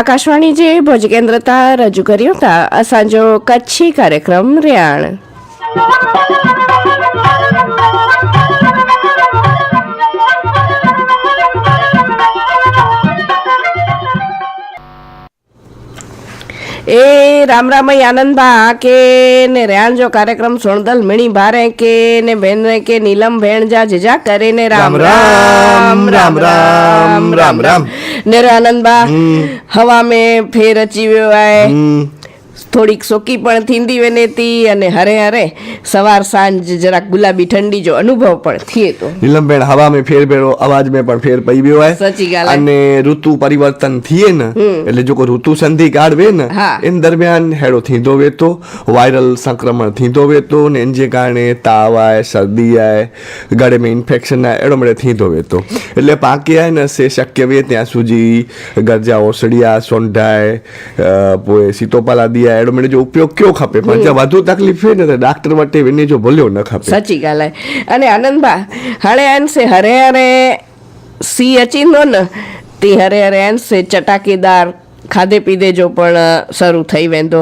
આકાશવાણી જે ભુજ કેન્દ્રતા રજૂ કર્યો હતા અસાંજો કચ્છી કાર્યક્રમ રિયાણ. એ રામ રામય આનંદભા કે ને રેણજો કાર્યક્રમ સોણદલ મિણી ભારે કે ને બેન કે નીલમ ભેણ જા જીજા કરે ને રામ રામ રામ રામ રામ રામ ને રે આનંદભા હવા મેં ફેર અચીવ્યો આય. થોડીક સોકી પણ થીંદી વેને હતી અને હરે હરે સવાર સાંજ જરાક ગુલાબી ઠંડી જો અનુભવ પણ થયે તો. નીલમબેન હવા મેં ફેર પેરો અવાજ મેં પણ ફેર પઈ ગયો હોય. સાચી ગાલ. અને ઋતુ પરિવર્તન થયે ને એટલે જો કોઈ ઋતુ સંધિ કાઢવે ને એન દરમિયાન હેડો થીંધો વેતો વાયરલ સંક્રમણ થીંધો વેતો ને એને જે કારણે તાવ આવે શરદી આવે ગળે મેં ઇન્ફેક્શન આવે એડો મળે થીંધો વેતો. એટલે પાકે આવે ને સે શક્ય વે ત્યાં સુધી ગરજા ઓસડિયા સોંઢાય પોએ સીતોપાલા દિયા એડો જો ઉપયોગ કયો ખપે? પણ જ્યાં વધુ તકલીફ છે ને ડાક્ટર માટે એને જો ભલ્યો ન ખપે. સાચી ગાલાય અને આનંદબા હળે અંશે હરે હરે સી અચીનો ને. તે હરે હરે અંશે ચટાકેદાર ખાધે પીધે જો પણ શરૂ થઈ વેંદો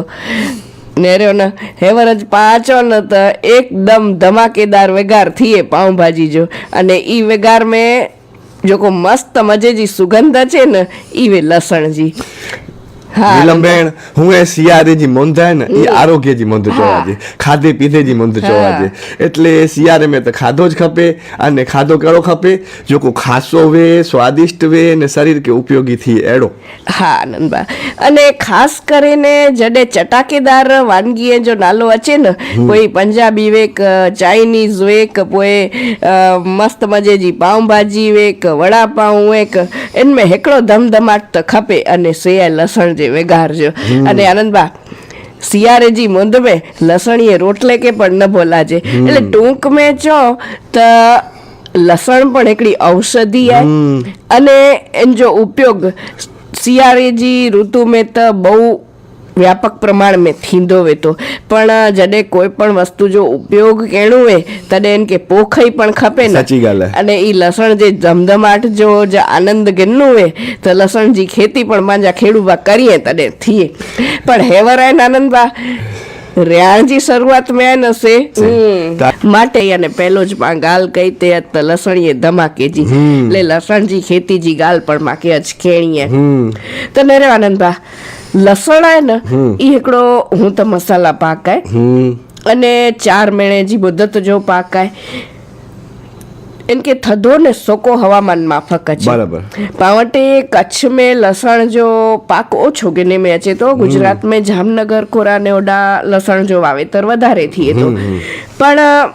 નેર્યો ને હેવર જ પાછો ને તો એકદમ ધમાકેદાર વેગાર થઈએ પાઉંભાજી જો. અને એ વેગાર મેં જોકો મસ્ત મજેજી સુગંધ છે ને એ વે લસણજી. વિલંબેણ હું એ શિયારે જી મન થાય ને એ આરોગ્ય જી મંદ ચોવાજે ખાધે પીધે જી મંદ ચોવાજે. એટલે એ શિયારે મેં તો ખાધો જ ખપે અને ખાધો કડો ખપે જો કો ખાસો વે સ્વાદિષ્ટ વે ને શરીર કે ઉપયોગી થી એડો. હા આનંદબા અને ખાસ કરીને જડે ચટાકેદાર વાનગીએ જો નાલો અચે ને કોઈ પંજાબી વેક ચાઇનીઝ વેક પોએ મસ્ત મજે જી પાઉંભાજી વેક વડાપાઉં વેક એનમે હેકડો ધમધમાટ તો ખપે અને સેયા લસણ ગારજે વે ગારજો અને આનંદબા સિયારેજી મુંદમે લસણીએ રોટલે કે પણ ન ભોલાજે. એટલે ટૂંક મેં ચો તો લસણ પણ એકડી ઔષધિ અને એનો ઉપયોગ શિયાળીજી ઋતુ મે તો બહુ વ્યાપક પ્રમાણ મેં થींदो वेतो પણ जॾहिं કોઈ પણ વસ્તુ जो ઉપયોગ कहिड़ो आहे तॾहिं हिन खे पोखई पण खपे न सची ॻाल्हि आहे अने ई लसण जे धमधमाट जो जा आनंद गिनो आहे त लसण जी खेती पण मुंहिंजा खेड़ू भाउ करिए तॾहिं थिए पण हेवर आहिनि आनंद भाउ રિયાણ જી શરૂઆત મેં હશે માટે અને પહેલો જ માં ગાલ કઈ તે તો લસણીએ ધમાકે જી એટલે લસણજી ખેતીજી ગાલ પણ માં કે જ કેણીએ તો નરેવાનંદ બા લસણ આય ને એ એકડો હું તો મસાલા પાકાય. અને ચાર મેણે જીબો દત્ત જો પાકાય. એન કે થધો ને સોકો હવામાન માફક છે બરાબર. પાવટે કચ્છ में લસણ જો પાક ઓછો ગને में અચે તો ગુજરાત में જામનગર કોરા ને ઓડા લસણ જો વાવેતર વધારે થીએ તો. પણ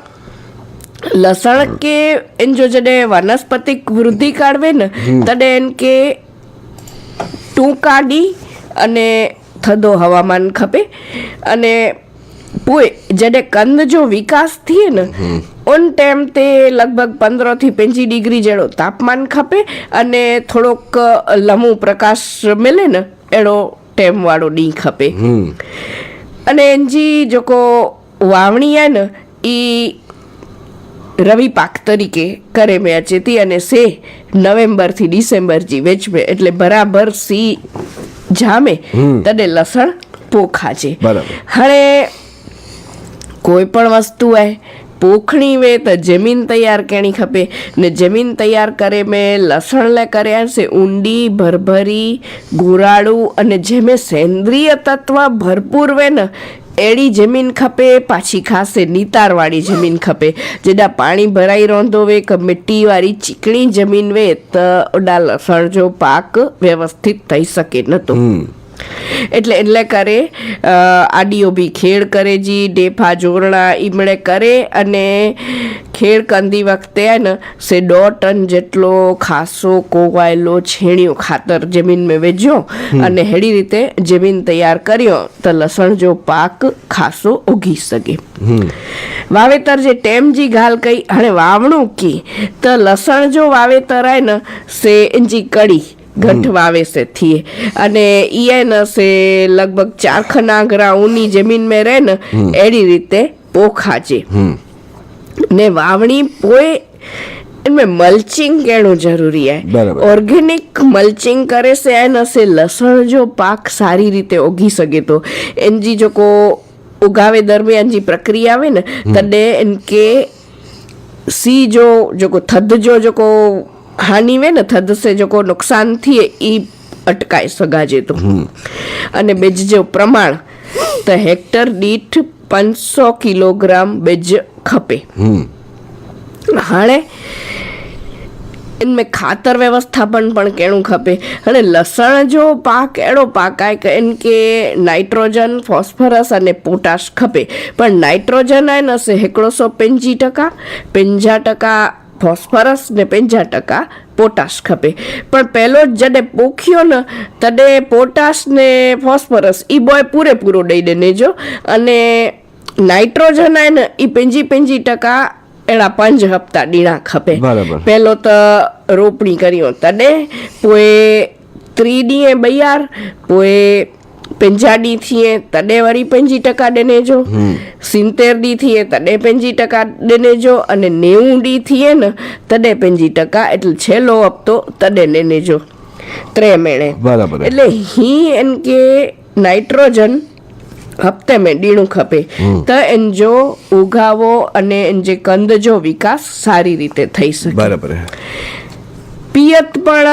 લસણ કે એન જો જડે વનસ્પતિક વૃદ્ધિ કાઢવે ને તડે એન કે ટૂંકાડી અને થદો હવામાન ખપે. અને પોએ જેને કંદ જો વિકાસ થઈએ ને ઓન ટાઈમ તે લગભગ પંદરથી પંચી ડિગ્રી જેડો તાપમાન ખપે અને થોડોક લમુ પ્રકાશ મેલે ને એડો ટેમવાળો ડી ખપે. અને એનજી જોકો વાવણી આ ને એ રવિ પાક તરીકે કરે મેં અચેતી અને સે નવેમ્બરથી ડિસેમ્બર જી વેચવે એટલે બરાબર સી જામે તને લસણ પોખાજે હવે કોઈ પણ વસ્તુ હોય પોખણી વે તો જમીન તૈયાર કેણી ખપે. ને જમીન તૈયાર કરે મેં લસણ લે કર્યા છે ઊંડી ભરભરી ગુરાળું અને જેમે સેન્દ્રિય તત્વ ભરપૂર વે ને એડી જમીન ખપે, પાછી ખાસે નીતારવાળી જમીન ખપે. જેડા પાણી ભરાઈ રોંધો વે, કે મિટ્ટીવાળી ચીકણી જમીન વે, તો ઓડા લસણજો પાક વ્યવસ્થિત થઈ શકે નહોતો એટલે એટલે કરે અ, આડીઓ બી ખેડ કરે જી ડેફા જોરણા ઈમણે કરે અને ખેડ કંદી વખતે ને સે દોઢ ટન જેટલો ખાસો કોવાયેલો છેણિયો ખાતર જમીન મેં વેચ્યો અને હેડી રીતે જમીન તૈયાર કર્યો તો લસણ જો પાક ખાસો ઉગી શકે. વાવેતર જે ટેમ જી ગાલ કઈ અને વાવણું કી તો લસણ જો વાવેતર આય ને સે એનજી કડી ગંઠ વાવે છે થી અને ઈયન છે લગભગ ચારખનાગરા ઊની જમીન મે રહે ને એડી રીતે પોખાજે. ને વાવણી પોય એમાં મલ્ચિંગ કેણું જરૂરી હે. ઓર્ગેનિક મલ્ચિંગ કરે છે એને છે લસણ જો પાક સારી રીતે ઉગી શકે તો. એનજી જો કો ઉગાવે દરમિયાન જે પ્રક્રિયા આવે ને તને એન કે સી જો જો કો થદ જો જો કો હાનિવે ન થશે જોકો નુકસાન થઈએ એ અટકાય સગાજે તો અને બીજ જો પ્રમાણ તો હેક્ટર દીઠ પાંચસો કિલોગ્રામ બીજ ખપે. હાણે એનમે ખાતર વ્યવસ્થાપન પણ કેણું ખપે. અને લસણ જો પાક એડો પાક આય કે એન કે નાઇટ્રોજન ફોસ્ફરસ અને પોટાશ ખપે. પણ નાઇટ્રોજન આય નસે હેકડો સો પેંજી ટકા પેંજા ટકા ફોસ્ફરસ ને પંજા ટકા પોટાશ ખપે. પણ પહેલો જડે પોખ્યો ને તડે પોટાશ ને ફોસ્ફરસ એ બોય પૂરેપૂરો દઈ દે ને જો અને નાઇટ્રોજન આય ને એ પંજી પંજી ટકા એના પંજ હપ્તા ડીણા ખપે. પહેલો તો રોપણી કર્યો તડે પોએ ત્રીડીએ બૈયાર પોએ पंजाह ॾींहं थिए तॾहिं वरी पंहिंजी टका ॾिनजो सिंतेर ॾींहं थिए तॾहिं पंहिंजी टका ॾिनजो अने नेऊं ॾींहं थिए न तॾहिं पंहिंजी टका એટલે છેલ્લો હપ્તો તॾે ॾिनजो ત્રે મહિને બરાબર. એટલે હી એન કે નાઇટ્રોજન હપ્તે મેં ડીણું ખપે. તો એનજો ઉગાવો અને એન જે કંદ જો વિકાસ સારી રીતે થઈ શકે. બરાબર. પિયત પણ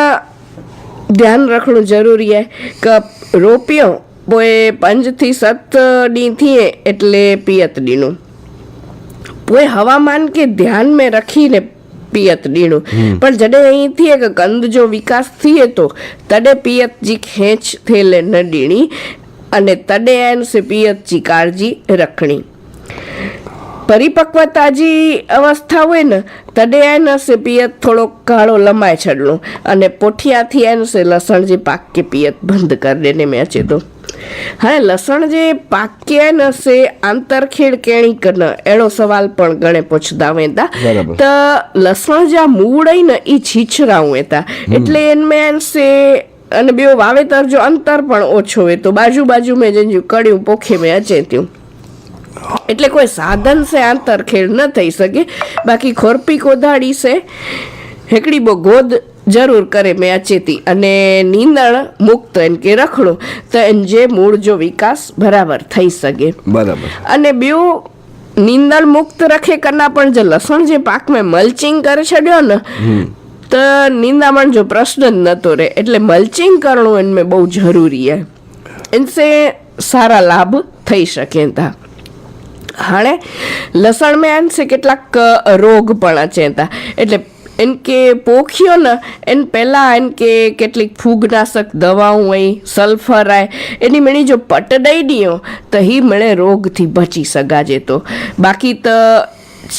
ધ્યાન રાખવું જરૂરી છે કે રોપ્યો પોએ પંચથી સત ડી થીએ એટલે પિયત ડીનું પોએ હવામાન કે ધ્યાન મેં રખીને પિયત ડીણું પણ જડે અહીં થી કે કંદ જો વિકાસ થઈએ તો તડે પિયત જી ખેંચ થેલે ન ડીણી અને તડે એન સે પિયત જી કાળજી રખણી. પરિપક્વ તાજી અવસ્થા હોય ને તડે એને છે પિયત થોડોક કાળો લમાય છડલું અને પોઠિયાથી એને છે લસણ જે પાક કે પિયત બંધ કરી દેને મેં ચીધું હા લસણ જે પાક્યા ન છે આંતરખેડ કેણી કન એડો સવાલ પણ ગણે પૂછતા વેતા. તો લસણ જ્યાં મૂળ ને એ છીછરાવું હતા એટલે એનમે છે અને બે વાવેતર જો અંતર પણ ઓછો હોય તો બાજુ બાજુ મેં જે કડ્યું પોખે મેં અચેત્યું એટલે કોઈ સાધન છે આંતરખેડ ન થઈ શકે. બાકી ખોરપી કોદાળી છે. હેકડી બહુ ગોદ જરૂર કરે મેં અચેતી અને નીંદણ મુક્ત એમ કે રખડો તો એમ જે મૂળ જો વિકાસ બરાબર થઈ શકે. બરાબર. અને બેઉ નીંદણ મુક્ત રખે કરના પણ જે લસણ જે પાકમાં મલ્ચિંગ કરી છડ્યો ને તો નિંદામણ જો પ્રશ્ન જ નતો રહે. એટલે મલ્ચિંગ કરવું એમને બહુ જરૂરી હે એનસે સારા લાભ થઈ શકે તા. હાણે લસણમાં એમ છે કેટલાક રોગ પણ અચે હતા એટલે એમ કે પોખ્યો ને, એને પહેલાં એમ કે કેટલીક ફૂગનાશક દવાઓ હોય સલ્ફર આય એની મેળી જો પટ દઈ દીયો તો એ મળે રોગથી બચી સગાજે તો. બાકી તો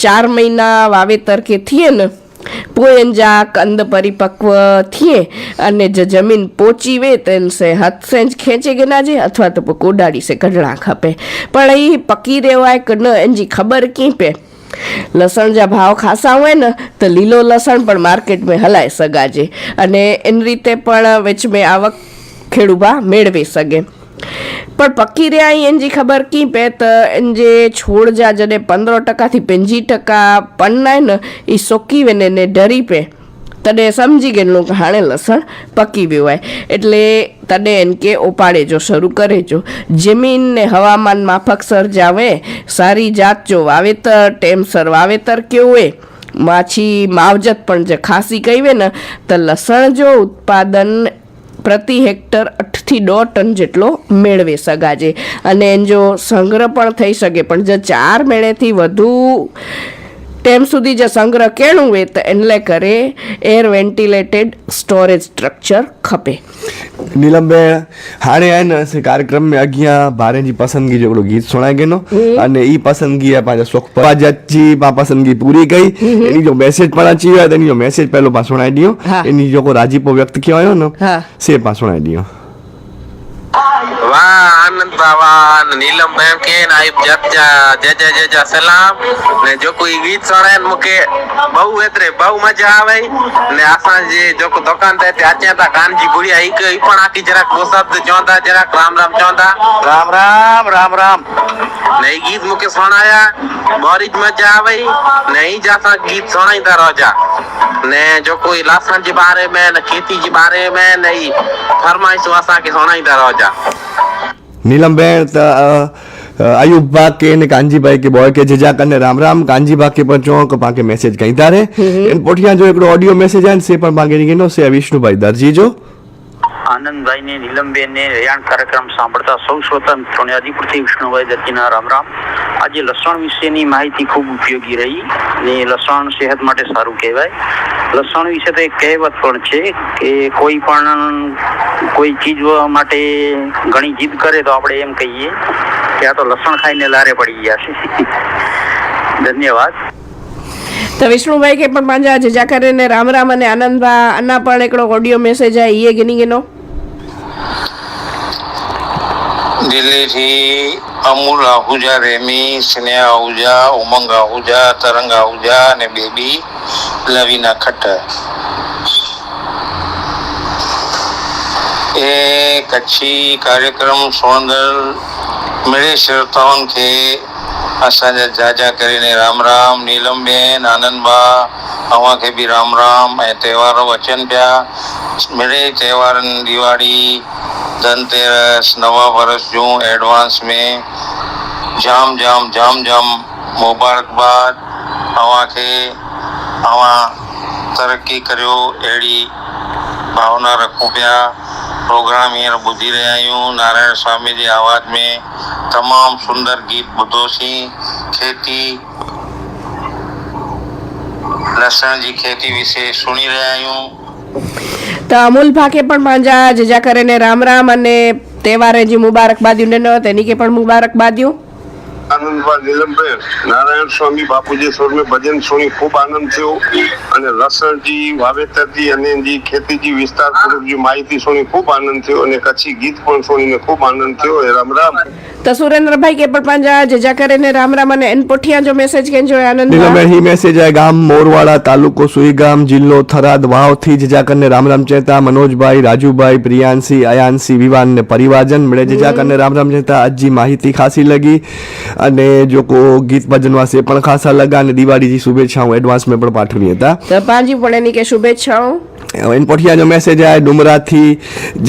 ચાર મહિના વાવેતર કે થઈએ ને પોયંજા કંદ પરિપક્વ થઈએ અને જે જમીન પોચી વે તેલસે હાથ સેજ ખેંચી ગના જે અથવા તો કોડાડી સે કડણા ખપે પણ એ પકી રહેવાય કે ન એની ખબર કી પે લસણ જ્યાં ભાવ ખાસા હોય ને તો લીલો લસણ પણ માર્કેટમાં હલાય સગાજે. અને એની રીતે પણ વેચમે આવક ખેડૂબા મેળવી શકે પણ પકી રહ્યા એનજી ખબર કી? પે તો જે છોડ જા જને પંદર ટકાથી પંજી ટકા પન્નાય ને એ સોકી વેને ને ડરી પે. તને સમજી ગયેલું કે હાણે લસણ પકી હોય એટલે તને એન કે ઓપાડે જો, શરૂ કરે જો. જમીનને હવામાન માફક સર્જાવે, સારી જાત જો વાવેતર ટેમસર વાવેતર કેવું માછી માવજત પણ જે ખાસી કહીવે ને, તો લસણ જો ઉત્પાદન પ્રતિ હેક્ટર અઠથી દોઢ ટન જેટલો મેળવી સગાજે. અને જો સંગ્રહ પણ થઈ શકે, પણ જો ચાર મેળેથી વધુ તેમ સુધી જે સંગ્રહ કેળવે તો એટલે કરે એર વેન્ટિલેટેડ સ્ટોરેજ સ્ટ્રક્ચર ખપે. નીલમબેન હાણે આય ને કાર્યક્રમ મેં અગિયા ભારે જી પસંદગી જેવડો ગીત સુણાય ગયેલો અને ઈ પસંદગી આ પાછા સુખ પાજાજી પા પસંદગી પૂરી ગઈ. એની જો મેસેજ પણ અચી હોય તો એની જો મેસેજ પહેલો પા સુણાઈ દીયો. એની જો કો રાજીપો વ્યક્ત કહેવાયો ને સે પા સુણાઈ દીયો. વાહ આનંદ બાવા નીલમ એમ કે આઈબ જજા જજા જજા સલામ. ને જો કોઈ ગીત સણે મુકે બહુ એતરે બહુ મજા આવે. ને આસા જે જો કો દુકાન તે ત્યાં તા કાનજી ગુડિયા ઈ કે પણ આકી જરાક બોસબ ચોંતા જરાક રામ રામ ચોંતા રામ રામ રામ રામ. ને ગીત મુકે સણાયા બોરી મજા આવે. ને ઈ જાસા ગીત સણાઈ તા રોજા. ને જો કોઈ લાસણ જે બારે મે ને ખેતી જે બારે મે ને ઈ ફરમાઈશ વાસા કે સણાઈ તા રોજા. નીલમબેન त आयुब बा के ने कांजीबाई के बॉय के जजा कने राम राम कांजीबा के पर चो के पाके मैसेज कई तारे इन पोठिया जो एकड़ो ऑडियो मैसेज है से पण पाके गिनो से विष्णुभाई दर्जी जो આનંદભાઈ ને નીલમબેન ને રેયાણ કાર્યક્રમ સાંભળતા સૌ શ્રોતા મિત્રોને આદિપુરથી વિષ્ણુભાઈ દત્તીના રામ રામ. આજે લસણ વિશેની માહિતી ખૂબ ઉપયોગી રહી ને લસણ સેહત માટે સારું કહેવાય. લસણ વિશે તો એક કહેવત પણ છે કે કોઈ પણ કોઈ ચીજ માટે ઘણી જીદ કરે તો આપણે એમ કહીએ કે આ તો લસણ ખાઈને લારે પડી ગયા છે. ધન્યવાદ. તો વિષ્ણુભાઈ કે પણ પાંજા જજા કરે ને રામ રામ અને આનંદભા આના પણ એકડો ઓડિયો મેસેજ આ ઈએ ગીની ગીનો. دلي ٿي امول آهوجا ريمي سنيها آهوجا امنگ آهوجا ترنگ آهوجا ني بيبي لوينا کٽ ڪڇي ڪاريڪرم سڻندڙ مڙي شروتائن کي اسان جا جاجا ڪري ني رام رام نيلم بين آنند ڀاءُ اوهان کي به رام رام ۽ تيوهار اچن پيا مڙي تيوهارن ديوالي ધનતેરસ નવા વર્ષ જો એડવાंस में जाम जाम जाम जाम मुबारकबाद तव्हां खे तव्हां तरक़ी करियो अहिड़ी भावना रखूं पिया प्रोग्राम हींअर ॿुधी रहिया आहियूं नारायण स्वामी जी आवाज़ में तमामु सुंदर गीत ॿुधोसीं खेती लसण जी खेती विषय सुणी रहिया आहियूं તો અમૂલ ભાકે પણ પાંજા જજા કરીને રામ રામ અને તહેવારે જે મુબારકબાદીયું ને, તેની કે પણ મુબારકબાદીયું આનંદવા નિલંબેર નારાયણ સ્વામી બાપુજી સ્વરમે ભજન સુણી ખૂબ આનંદ થયો. અને લસણજી વાવેતરજી અને ખેતીજી વિસ્તાર પૂર્વકજી માહિતી સુણી ખૂબ આનંદ થયો અને કચ્છી ગીત પણ સુણીને ખૂબ આનંદ થયો. હે રામ રામ. તો સુરેન્દ્રભાઈ કે પણ પાંજા જજા કરે ને રામ રામ અને એન પોઠિયા જો મેસેજ કેન જો આનંદ નિલંબેર હી મેસેજ આ ગામ મોરવાડા તાલુકો સુઈ ગામ જિલ્લો થરાદ. વાવથી જજા કરને રામ રામ ચેતા મનોજભાઈ રાજુભાઈ પ્રિયાંશી અયાંશી વિવાન ને પરિવારજન મળે જજા કરને રામ રામ ચેતા આજજી માહિતી ખાસી લગી. અને જો કો ગીત ભજન વાસે પણ ખાસા લગા અને દિવાળીની શુભેચ્છાઓ એડવાન્સ में પણ પાઠવી હતા. તો પાંજી પણ એની કે શુભેચ્છાઓ. એનપોઠિયાનો મેસેજ આવ્યા ડુમરાથી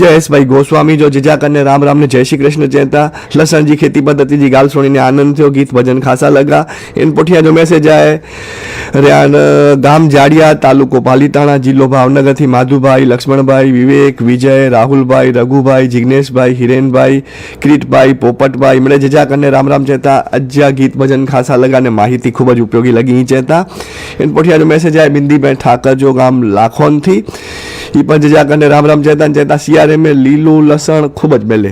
જયેશભાઈ ગોસ્વામી જો જીજાકરને રામ રામને જય શ્રી કૃષ્ણ જયતા લસણજી ખેતી પદ્ધતિજી ગાલ સુણીને આનંદ થયો, ગીત ભજન ખાસા લગા એનપોઠિયાનો મેસેજ આવે ગામ જાડિયા, તાલુકો પાલીતાણા, જિલ્લો ભાવનગરથી માધુભાઈ, લક્ષ્મણભાઈ, વિવેક, વિજય, રાહુલભાઈ, રઘુભાઈ જિજ્ઞેશભાઈ હિરેનભાઈ, કિરીટભાઈ, પોપટભાઈ, એમણે જજાકરને રામ રામ ચેતા અજ્યા ગીત ભજન ખાસા લગાને માહિતી ખૂબ જ ઉપયોગી લગી ચેતા એનપોઠિયાનો મેસેજ આવે બિંદીભાઈ ઠાકર જો ગામ લાખોનથી એ પણ જે આપણને રામ રામ જતા જતા શિયારે લીલું લસણ ખૂબ જ મેલે.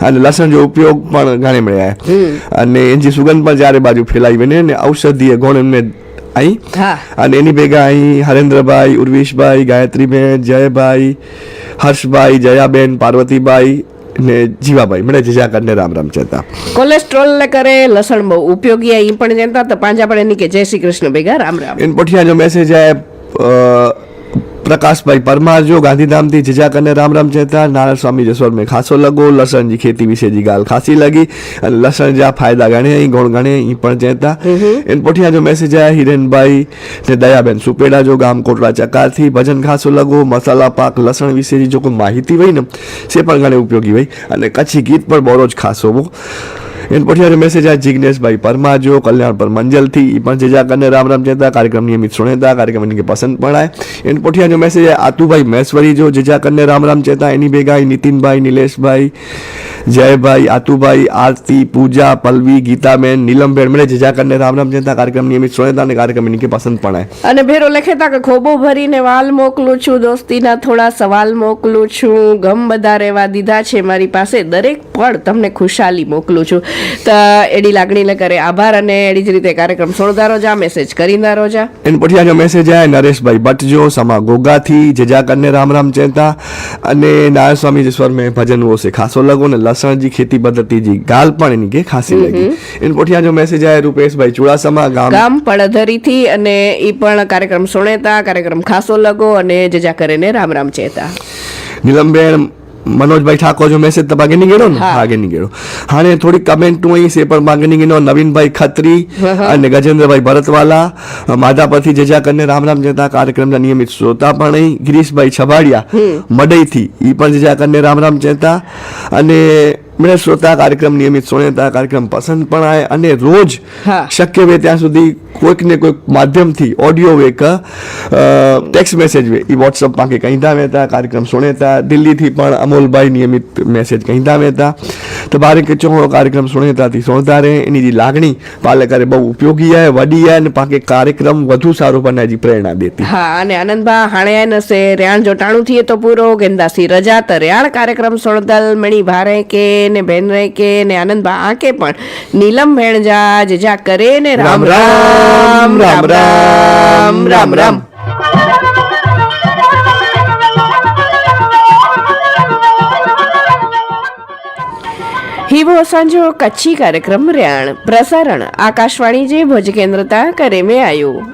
અને લસણ જો ઉપયોગ પણ ઘણે મળ્યા. અને એની સુગંધ પણ જયારે બાજુ ફેલાવી બને ને ઔષધીય ગુણ એમને અહીં અને એની ભેગા અહીં હરેન્દ્રભાઈ ઉર્વિશભાઈ ગાયત્રીબેન જયભાઈ હર્ષભાઈ જયાબેન પાર્વતીભાઈ ને જીવાભાઈ. મળે જીજા કરીને રામ રામ જતા કોલેસ્ટ્રોલ ને કરે લસણ બહુ ઉપયોગી એ પણ જનતા તો પાંજા પડે ની કે જય શ્રી કૃષ્ણ ભેગા રામ રામ. એન પઠિયા જો મેસેજ આવે પ્રકાશભાઈ પરમાર જો ગાંધીધામથી જીજાક અને રામરામ ચેતા નારાયણ સ્વામી જસવરમે ખાસો લગો લસણજી ખેતી વિશે જી ગાલ ખાસી લગી અને લસણ જ્યાં ફાયદા ગણે અહીં ગોળ ગણે અહીં પણ ચેતા એન પોઠિયા જો મેસેજ આયા હિરેનભાઈ ને દયાબેન સુપેડા જો ગામ કોટડા ચકારથી ભજન ખાસો લગો મસાલા પાક લસણ વિશેની જો કોઈ માહિતી હોય ને તે પણ ઘણી ઉપયોગી હોય. અને કચ્છી ગીત પણ બરોજ ખાસો એન પછી આજે મેસેજ આ પરમા જો કલ્યાણ પર મંજલથી એ પણ જેજા કરીને રામ રામ ચેતા કાર્યક્રમ નિયમિત સુનેતા કાર્યક્રમ એની પસંદ પડાય એન પછી આજે મેસેજ આતુભાઈ મહેશ્વરી જો જેજા કરીને રામ રામ ચેતા એની ભેગા નીતિનભાઈ, નિલેશભાઈ, જયભાઈ, આતુભાઈ, આરતી, પૂજા પલ્વી ગીતાબેન, નીલમબેન, મને જેજા કરીને રામ રામ ચેતા કાર્યક્રમ નિયમિત સુનેતા અને કાર્યક્રમ એની પસંદ પડાય અને ભેરો લખેતા કે ખોબો ભરીને વાલ મોકલું છું, દોસ્તીના થોડા સવાલ મોકલું છું, ગમ બધા રહેવા દીધા છે મારી પાસે, દરેક પળ તમને ખુશાલી મોકલું છું. તો એડી લાગણીને કરે આભાર અને એડી જ રીતે કાર્યક્રમ છોડતા રોજા મેસેજ કરીના રોજા. એન પછી આજે મેસેજ આયા નરેશભાઈ બટજો સમા ગોગાથી જજા કરને રામ રામ ચેતા અને નારાયણ સ્વામી જેશ્વર મેં ભજન વો સે ખાસો લગો ને લસણજી ખેતી પદ્ધતિ પદ્ધતિજી ગાલ પણ એની કે ખાસી લગી. એન પછી જો મેસેજ આયા રૂપેશભાઈ ચુડાસમા ગામ. ગામ પડધરીથી અને એ પણ કાર્યક્રમ સુણેતા કાર્યક્રમ ખાસો લગો અને જજા કરીને રામ રામ ચેતા નીલમબેન મનોજભાઈ ઠાકોર જો મેસેજ તો ભાગે નીકળ્યો ને? હા. ભાગે નીકળ્યો હાणे થોડી કમેન્ટું અહીં છે પણ ભાગે નીકળ્યો નવીનભાઈ ખત્રી અને ગજેન્દ્રભાઈ ભરતવાલા માધાપરથી જજા કરીને રામ રામ જતા કાર્યક્રમના નિયમિત શ્રોતા પણ અહીં ગિરીશભાઈ છબાડિયા મડઈથી ઈ પણ જજા કરીને રામ રામ જતા અને મને શ્રોતા કાર્યક્રમ નિયમિત સોનેતા કાર્યક્રમ પસંદ પણ આવે અને રોજ શક્ય હોય ત્યાં સુધી કોઈક ને કોઈક માધ્યમથી ઓડિયો વે કે ટેક્સ્ટ મેસેજ વે. એ વોટ્સઅપમાં કે કહીતા વહેતા કાર્યક્રમ સુણેતા દિલ્હીથી પણ અમોલભાઈ નિયમિત મેસેજ કહીતા વહેતા તો ભારે કે ચોહો કાર્યક્રમ સુણેતાથી સુણતા રહે. એની જે લાગણી પાલકરે બહુ ઉપયોગી આવે વડી આવે અને પાકે કાર્યક્રમ વધુ સારો બને હજી પ્રેરણા દેતી. હા અને આનંદભા હાણે આને સે રેણ જોટાણું થી તો પૂરો. ગેંદાસી રજા તો રેણ કાર્યક્રમ સુણતલ મણી ભારે કે ને બેન રહે કે ને આનંદબા આંકે પણ? નીલમ ભેણજા જજા કરે ને રામ રામ રામ રામ રામ રામ. હિબો સાંજો કચ્છી કાર્યક્રમ રિયાણ, પ્રસારણ, આકાશવાણી જે ભુજ કેન્દ્રતા કરે મેં આવ્યું